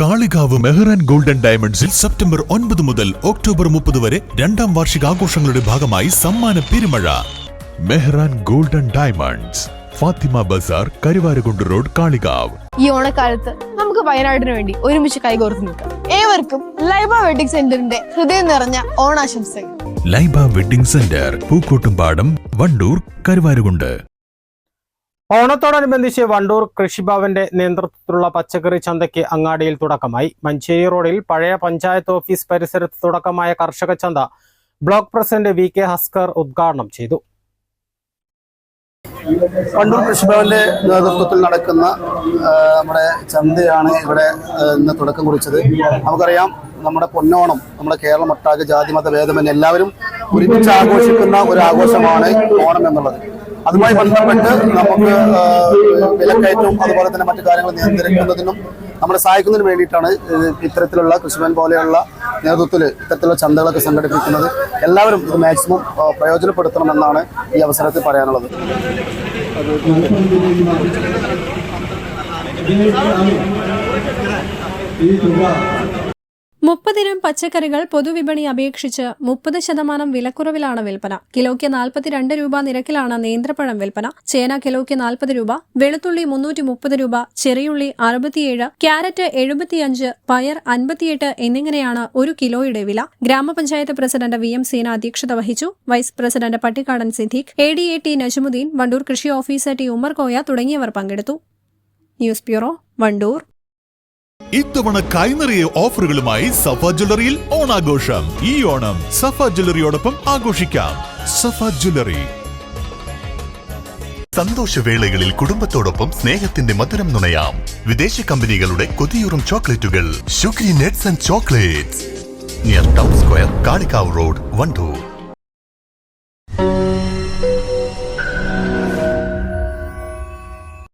Kalikavu Mehran golden ഡയമണ്ട്സിൽ September ഒൻപത് മുതൽ ഒക്ടോബർ മുപ്പത് വരെ രണ്ടാം വാർഷിക ആഘോഷങ്ങളുടെ ഭാഗമായി സമ്മാന പെരുമഴ. Mehran golden diamonds Fathima Bazar Karuvarakundu road Kalikavu. ഈ ഓണക്കാലത്ത് നമുക്ക് വയനാടിന് വേണ്ടി ഒരുമിച്ച് കൈകോർത്ത് നിൽക്കാം. ഏവർക്കും ലൈബ വെഡിങ് സെന്ററിന്റെ ഹൃദയം നിറഞ്ഞ ഓണാശംസകൾ. Laiba wedding centre Pookkottumpadam Wandoor Karuvarakundu. ഓണത്തോടനുബന്ധിച്ച് വണ്ടൂർ കൃഷിഭവന്റെ നേതൃത്വത്തിലുള്ള പച്ചക്കറി ചന്തയ്ക്ക് അങ്ങാടിയിൽ തുടക്കമായി. മഞ്ചേരി റോഡിൽ പഴയ പഞ്ചായത്ത് ഓഫീസ് പരിസരത്ത് തുടക്കമായ കർഷക ചന്ത block president V K Haskar ഉദ്ഘാടനം ചെയ്തു. വണ്ടൂർ കൃഷിഭവന്റെ നേതൃത്വത്തിൽ നടക്കുന്ന നമ്മുടെ ചന്തയാണ് ഇവിടെ ഇന്ന് തുടക്കം കുറിച്ചത്. നമുക്കറിയാം നമ്മുടെ പൊന്നോണം നമ്മുടെ കേരളം ഒട്ടാകെ ജാതിമത ഭേദമെന്ന് എല്ലാവരും ഒരുമിച്ച് ആഘോഷിക്കുന്ന ഒരു ആഘോഷമാണ് ഓണം എന്നുള്ളത്. അതുമായി ബന്ധപ്പെട്ട് നമുക്ക് വിലക്കയറ്റവും അതുപോലെ തന്നെ മറ്റു കാര്യങ്ങൾ നിയന്ത്രിക്കുന്നതിനും നമ്മളെ സഹായിക്കുന്നതിന് വേണ്ടിയിട്ടാണ് ഇത് ഇത്തരത്തിലുള്ള കൃഷിഭവൻ പോലെയുള്ള നേതൃത്വത്തിൽ ഇത്തരത്തിലുള്ള ചന്തകളൊക്കെ സംഘടിപ്പിക്കുന്നത്. എല്ലാവരും ഇത് മാക്സിമം പ്രയോജനപ്പെടുത്തണമെന്നാണ് ഈ അവസരത്തിൽ പറയാനുള്ളത്. മുപ്പതിനം പച്ചക്കറികൾ പൊതുവിപണി അപേക്ഷിച്ച് മുപ്പത് ശതമാനം വിലക്കുറവിലാണ് വിൽപ്പന. കിലോയ്ക്ക് നാൽപ്പത്തിരണ്ട് രൂപ നിരക്കിലാണ് നേന്ത്രപ്പഴം വിൽപ്പന. ചേന കിലോയ്ക്ക് നാൽപ്പത് രൂപ വെളുത്തുള്ളി മുന്നൂറ്റി മുപ്പത് രൂപ ചെറിയുള്ളി അറുപത്തിയേഴ് ക്യാരറ്റ് എഴുപത്തിയഞ്ച് പയർ അൻപത്തിയെട്ട് എന്നിങ്ങനെയാണ് ഒരു കിലോയുടെ വില. ഗ്രാമപഞ്ചായത്ത് പ്രസിഡന്റ് വി എം സീന അധ്യക്ഷത വഹിച്ചു. Vice president Pattikkadan Siddique A D A T Najmuddeen Wandoor കൃഷി ഓഫീസർ ടി ഉമ്മർകോയ തുടങ്ങിയവർ പങ്കെടുത്തു. News bureau Wandoor. ഇത്തവണ കൈനിറിയ ഓഫറുകളുമായി സഫ ജ്വല്ലറിയിൽ ഓണാഘോഷം. ഈ ഓണം സഫ ജ്വല്ലറിയോടൊപ്പം ആഘോഷിക്കാം. സഫ ജ്വല്ലറി. സന്തോഷവേളകളിൽ കുടുംബത്തോടൊപ്പം സ്നേഹത്തിന്റെ മധുരം നുണയാം. വിദേശ കമ്പനികളുടെ കൊതിയൂറും ചോക്ലേറ്റുകൾ. Sugary nuts and chocolates. Near town square Kalikavu road Wandoor